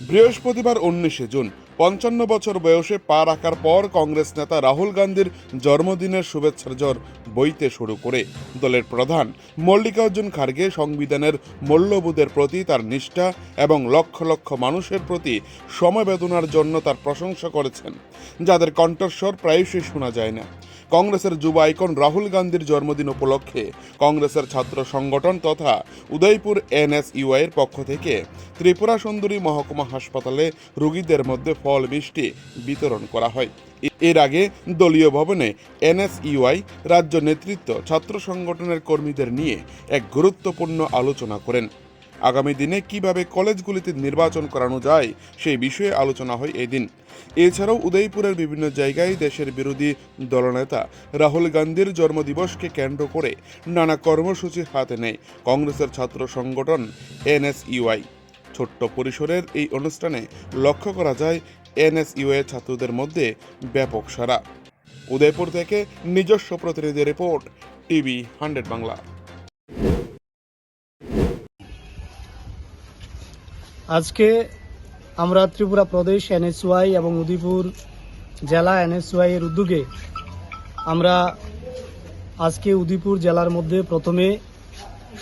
বৃহস্পতিবার উনিশে জুন পঞ্চান্ন বছর বয়সে পা রাখার পর কংগ্রেস নেতা রাহুল গান্ধীর জন্মদিনের শুভেচ্ছার জ্বর বইতে শুরু করে দলের প্রধান মল্লিকার্জুন খার্গে সংবিধানের মূল্যবোধের প্রতি তার নিষ্ঠা এবং লক্ষ লক্ষ মানুষের প্রতি সমবেদনার জন্য তার প্রশংসা করেছেন। যাদের কণ্ঠস্বর প্রায়শই শোনা যায় না। কংগ্রেসের যুব আইকন রাহুল গান্ধীর জন্মদিন উপলক্ষে কংগ্রেসের ছাত্র সংগঠন তথা উদয়পুর এনএসইউআই এর পক্ষ থেকে ত্রিপুরা সুন্দরী মহকুমা হাসপাতালে রোগীদের মধ্যে ফল মিষ্টি বিতরণ করা হয়। এর আগে দলীয় ভবনে এনএসইউআই রাজ্য নেতৃত্ব ছাত্র সংগঠনের কর্মীদের নিয়ে এক গুরুত্বপূর্ণ আলোচনা করেন। আগামী দিনে কীভাবে কলেজগুলিতে নির্বাচন করানো যায় সেই বিষয়ে আলোচনা হয় এদিন। এছাড়াও উদয়পুরের বিভিন্ন জায়গায় দেশের বিরোধী দলনেতা রাহুল গান্ধীর জন্মদিবসকে কেন্দ্র করে নানা কর্মসূচি হাতে নেয় কংগ্রেসের ছাত্র সংগঠন এনএসইউআই। ছোট্ট পরিসরের এই অনুষ্ঠানে লক্ষ্য করা যায় এনএসইউআই ছাত্রদের মধ্যে ব্যাপক সারা উদয়পুর থেকে নিজস্ব প্রতিনিধি রিপোর্ট, টিভি হান্ড্রেড বাংলা। আজকে আমরা ত্রিপুরা প্রদেশ এনএসওয়াই এবং উদয়পুর জেলা এনএসওয়াই এর উদ্যোগে আমরা আজকে উদয়পুর জেলার মধ্যে প্রথমে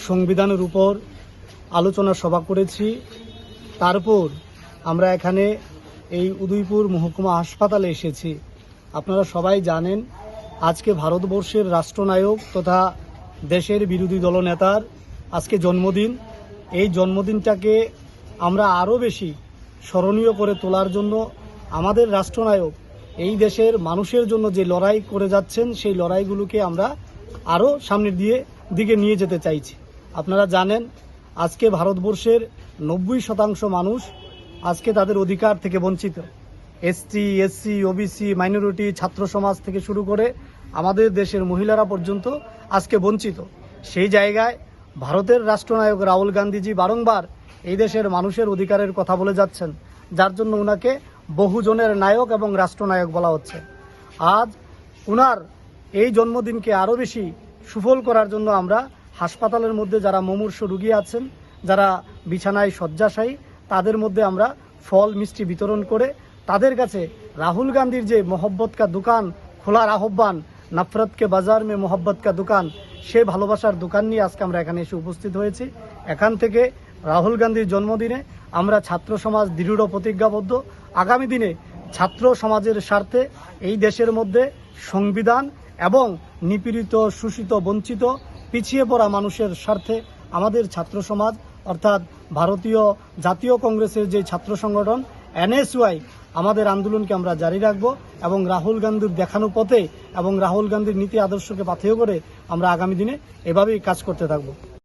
সংবিধানের উপর আলোচনা সভা করেছি। তারপর আমরা এখানে এই উদয়পুর মহকুমা হাসপাতালে এসেছি। আপনারা সবাই জানেন, আজকে ভারতবর্ষের রাষ্ট্রনায়ক তথা দেশের বিরোধী দলনেতার আজকে জন্মদিন। এই জন্মদিনটাকে আমরা আরও বেশি স্মরণীয় করে তোলার জন্য আমাদের রাষ্ট্রনায়ক এই দেশের মানুষের জন্য যে লড়াই করে যাচ্ছেন, সেই লড়াইগুলোকে আমরা আরও সামনের দিয়ে দিকে নিয়ে যেতে চাইছি। আপনারা জানেন, আজকে ভারতবর্ষের নব্বই শতাংশ মানুষ আজকে তাদের অধিকার থেকে বঞ্চিত। এসটি এসসি ওবিসি মাইনরিটি ছাত্র সমাজ থেকে শুরু করে আমাদের দেশের মহিলারা পর্যন্ত আজকে বঞ্চিত। সেই জায়গায় ভারতের রাষ্ট্রনায়ক রাহুল গান্ধীজি বারংবার এই দেশের মানুষের অধিকারের কথা বলে যাচ্ছেন, যার জন্য ওনাকে বহুজনের নায়ক এবং রাষ্ট্রনায়ক বলা হচ্ছে। আজ ওনার এই জন্মদিনকে আরও বেশি সুফল করার জন্য আমরা হাসপাতালের মধ্যে যারা মুমূর্ষ রুগী আছেন যারা বিছানায় শয্যাশায়ী, তাদের মধ্যে আমরা ফল মিষ্টি বিতরণ করে তাদের কাছে রাহুল গান্ধীর যে মোহব্বত কা দোকান খোলার আহ্বান, নফরত কে বাজার মে মোহব্বত কা দোকান, সে ভালোবাসার দোকান নিয়ে আজকে আমরা এখানে এসে উপস্থিত হয়েছি। এখান থেকে রাহুল গান্ধীর জন্মদিনে আমরা ছাত্র সমাজ দৃঢ় প্রতিজ্ঞাবদ্ধ। আগামী দিনে ছাত্র সমাজের স্বার্থে এই দেশের মধ্যে সংবিধান এবং নিপীড়িত, শোষিত, বঞ্চিত, পিছিয়ে পড়া মানুষের স্বার্থে আমাদের ছাত্র সমাজ অর্থাৎ ভারতীয় জাতীয় কংগ্রেসের যে ছাত্র সংগঠন, এনএসওয়াই, আমাদের আন্দোলনকে আমরা জারি রাখব এবং রাহুল গান্ধীর দেখানো পথে এবং রাহুল গান্ধীর নীতি আদর্শকে পাথেয় করে আমরা আগামী দিনে এভাবেই কাজ করতে থাকব।